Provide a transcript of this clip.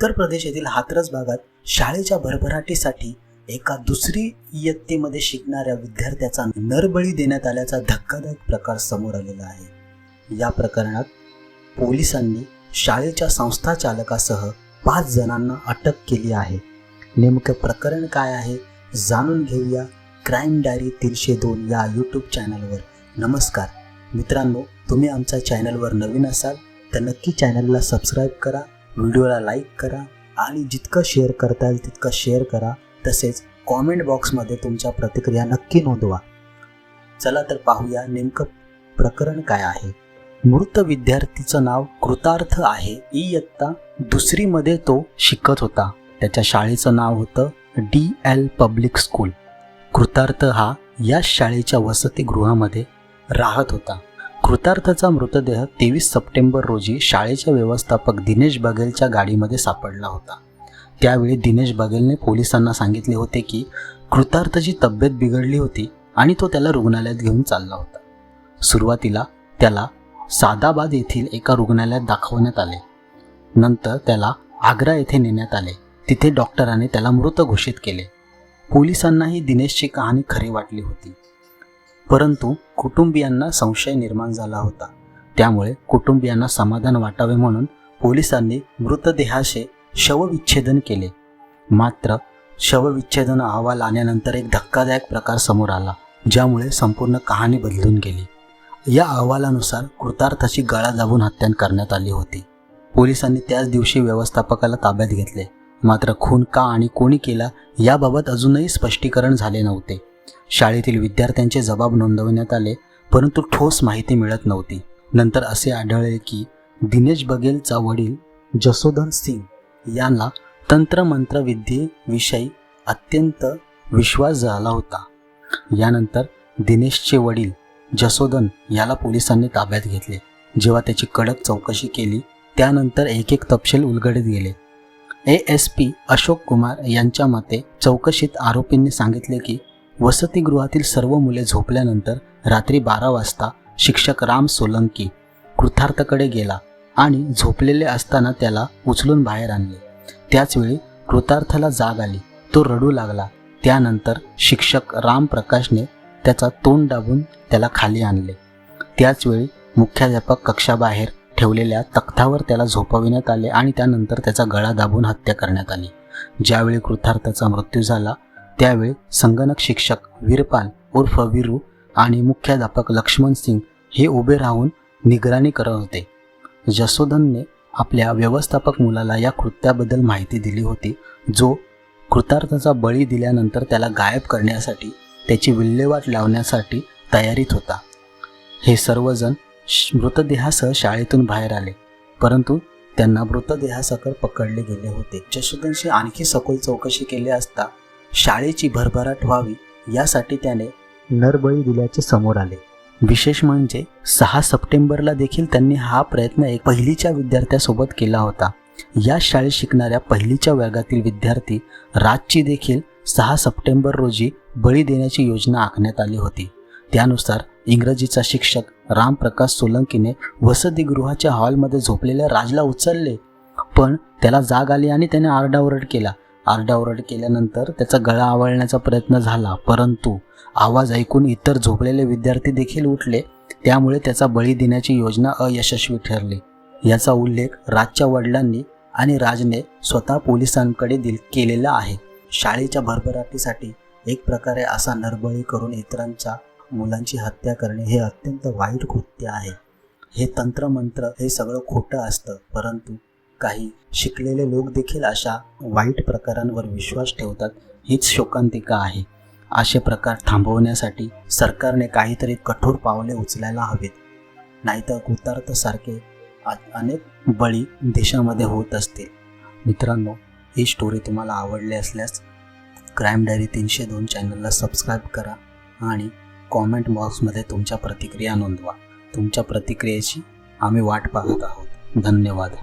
उत्तर प्रदेश येथील हातरस भागात शाळेच्या भरभराटीसाठी एका दुसरी इयत्तेमध्ये शिकणाऱ्या विद्यार्थ्याचा नरबळी देण्यात आल्याचा धक्कादायक प्रकार समोर आलेला आहे. या प्रकरणात पोलिसांनी शाळेच्या संस्थाचालकासह पाच जणांना अटक केली आहे. नेमकं प्रकरण काय आहे जाणून घेऊया क्राईम डायरी तीनशे दोन या यूट्यूब चॅनलवर. नमस्कार. मित्रांनो तुम्ही आमच्या चॅनलवर नवीन असाल तर नक्की चॅनलला सबस्क्राईब करा व्हिडिओला लाईक करा आणि जितकं शेअर करता येईल तितकं शेअर करा. तसेच कॉमेंट बॉक्समध्ये तुमच्या प्रतिक्रिया नक्की नोंदवा. चला तर पाहूया नेमकं प्रकरण काय आहे. मृत विद्यार्थीचं नाव कृतार्थ आहे. इयत्ता दुसरीमध्ये तो शिकत होता. त्याच्या शाळेचं नाव होतं डी एल पब्लिक स्कूल. कृतार्थ हा या शाळेच्या वसतिगृहामध्ये राहत होता. कृतार्थाचा मृतदेह तेवीस सप्टेंबर रोजी शाळेचे व्यवस्थापक दिनेश बघेलच्या गाडीमध्ये सापडला होता. त्यावेळी दिनेश बघेलने पोलिसांना सांगितले होते की कृतार्थची तब्येत बिघडली होती आणि तो त्याला रुग्णालयात घेऊन चालला होता. सुरुवातीला त्याला सादाबाद येथील एका रुग्णालयात दाखवण्यात आले. नंतर त्याला आग्रा येथे नेण्यात आले. तिथे डॉक्टरांनी त्याला मृत घोषित केले. पोलिसांनाही दिनेशची कहाणी खरी वाटली होती. परंतु कुटुंबियांना संशय निर्माण झाला होता. त्यामुळे कुटुंबियांना समाधान वाटावे म्हणून पोलिसांनी मृतदेहाचे शवविच्छेदन केले. मात्र शवविच्छेदन अहवाल आल्यानंतर एक धक्कादायक प्रकार समोर आला ज्यामुळे संपूर्ण कहाणी बदलून गेली. या अहवालानुसार कृतार्थाची गळा दाबून हत्या करण्यात आली होती. पोलिसांनी त्याच दिवशी व्यवस्थापकाला ताब्यात घेतले. मात्र खून का आणि कोणी केला याबाबत अजूनही स्पष्टीकरण झाले नव्हते. शाळेतील विद्यार्थ्यांचे जबाब नोंदवण्यात आले परंतु ठोस माहिती मिळत नव्हती. नंतर असे आढळले की दिनेश बघेलचा वडील जसोधन सिंग यांना तंत्रमंत्र विद्येविषयी अत्यंत विश्वास झाला होता. यानंतर दिनेशचे वडील जसोदन याला पोलिसांनी ताब्यात घेतले. जेव्हा त्याची कडक चौकशी केली त्यानंतर एक एक तपशील उलगडत गेले. A S P Ashok Kumar यांच्या मते चौकशीत आरोपींनी सांगितले की वसतिगृहातील सर्व मुले झोपल्यानंतर रात्री बारा वाजता शिक्षक राम सोलंकी कृतार्थकडे गेला आणि झोपलेले असताना त्याला उचलून बाहेर आणले. त्याचवेळी कृतार्थला जाग आली. तो रडू लागला. त्यानंतर शिक्षक राम प्रकाशने त्याचा तोंड दाबून त्याला खाली आणले. त्याचवेळी मुख्याध्यापक कक्षाबाहेर ठेवलेल्या तख्तावर त्याला झोपविण्यात आले आणि त्यानंतर त्याचा गळा दाबून हत्या करण्यात आली. ज्यावेळी कृतार्थाचा मृत्यू झाला त्यावेळी संगणक शिक्षक वीरपाल उर्फ वीरू आणि मुख्याध्यापक लक्ष्मण सिंग हे उभे राहून निगराणी करत होते. जसोधनने आपल्या व्यवस्थापक मुलाला या कृत्याबद्दल माहिती दिली होती जो कृतार्थाचा बळी दिल्यानंतर त्याला गायब करण्यासाठी त्याची विल्हेवाट लावण्यासाठी तयारीत होता. हे सर्वजण श- मृतदेहासह शाळेतून बाहेर आले परंतु त्यांना मृतदेहासकट पकडले गेले होते. जसोधनशी आणखी सखोल चौकशी केली असता शाळेची भरभराट व्हावी यासाठी त्याने नरबळी दिल्याचे समोर आले. विशेष म्हणजे सहा सप्टेंबरला देखील त्यांनी हा प्रयत्न एक पहिलीच्या विद्यार्थ्यासोबत केला होता. या शाळेत शिकणाऱ्या पहिलीच्या वर्गातील विद्यार्थी राजची देखील सहा सप्टेंबर रोजी बळी देण्याची योजना आखण्यात आली होती. त्यानुसार इंग्रजीचा शिक्षक रामप्रकाश सोलंकीने वसतिगृहाच्या हॉलमध्ये झोपलेल्या राजला उचलले. पण त्याला जाग आली आणि त्याने आरडाओरड केला. आरडाओरड केल्यानंतर त्याचा गळा आवळण्याचा प्रयत्न झाला परंतु आवाज ऐकून इतर झोपलेले विद्यार्थी देखील उठले. त्यामुळे त्याचा बळी देण्याची योजना अयशस्वी ठरली. याचा उल्लेख राजच्या वडिलांनी आणि राजने स्वतः पोलिसांकडे दिल केलेला आहे. शाळेच्या भरभराटीसाठी एक प्रकारे असा नरबळी करून इतरांच्या मुलांची हत्या करणे हे अत्यंत वाईट कृत्य आहे. हे तंत्रमंत्र हे सगळं खोटं असतं परंतु काही शिकलेले लोक देखील अशा वाईट प्रकारांवर विश्वास ठेवतात हीच शोकांतिका आहे. असे प्रकार थांबवण्यासाठी सरकारने काहीतरी कठोर पावले उचलायला हवीत. नाहीतर कुतार्थसारखे अनेक बळी देशामध्ये होत असतील. मित्रांनो ही स्टोरी तुम्हाला आवडली असल्यास क्राईम डायरी तीनशे दोन चॅनलला सबस्क्राईब करा आणि कॉमेंट बॉक्समध्ये तुमच्या प्रतिक्रिया नोंदवा. तुमच्या प्रतिक्रियेची आम्ही वाट पाहत आहोत. धन्यवाद.